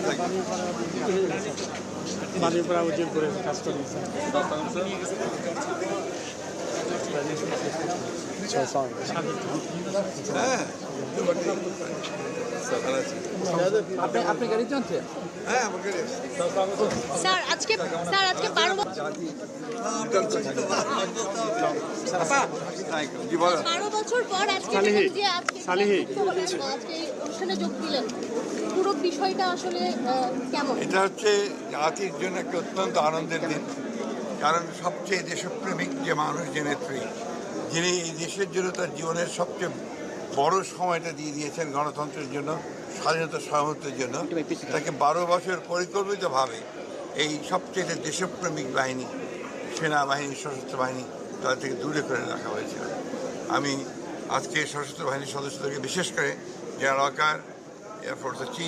থাকবেন বাড়িপাড়া উজির করে কাজ করি আপনি গাড়ি জানছেন স্যার আজকে স্যার আজকে বারো বছর পর আজকে যে আজকে সালিহি। যুক্ত হলেন, আজকে এই অনুষ্ঠানে যোগ দিলেন। পুরো বিষয়টা আসলে কেমন? এটা হচ্ছে জাতির জন্য একটা অত্যন্ত আনন্দের দিন। কারণ সবচেয়ে দেশপ্রেমিক যে মানুষ যে নেত্রী যিনি এই দেশের জন্য তার জীবনের সবচেয়ে বড় সময়টা দিয়ে দিয়েছেন গণতন্ত্রের জন্য স্বাধীনতা সামর্থ্যের জন্য তাকে বারো বছর পরিকল্পিতভাবে এই সবচেয়ে দেশপ্রেমিক বাহিনী সেনাবাহিনী, সশস্ত্র বাহিনী তাদের থেকে দূরে করে রাখা হয়েছিল। আমি আজকে সশস্ত্র বাহিনীর সদস্যদেরকে বিশেষ করে জেনারেল ওয়াকার এয়ারফোর্সের চিফ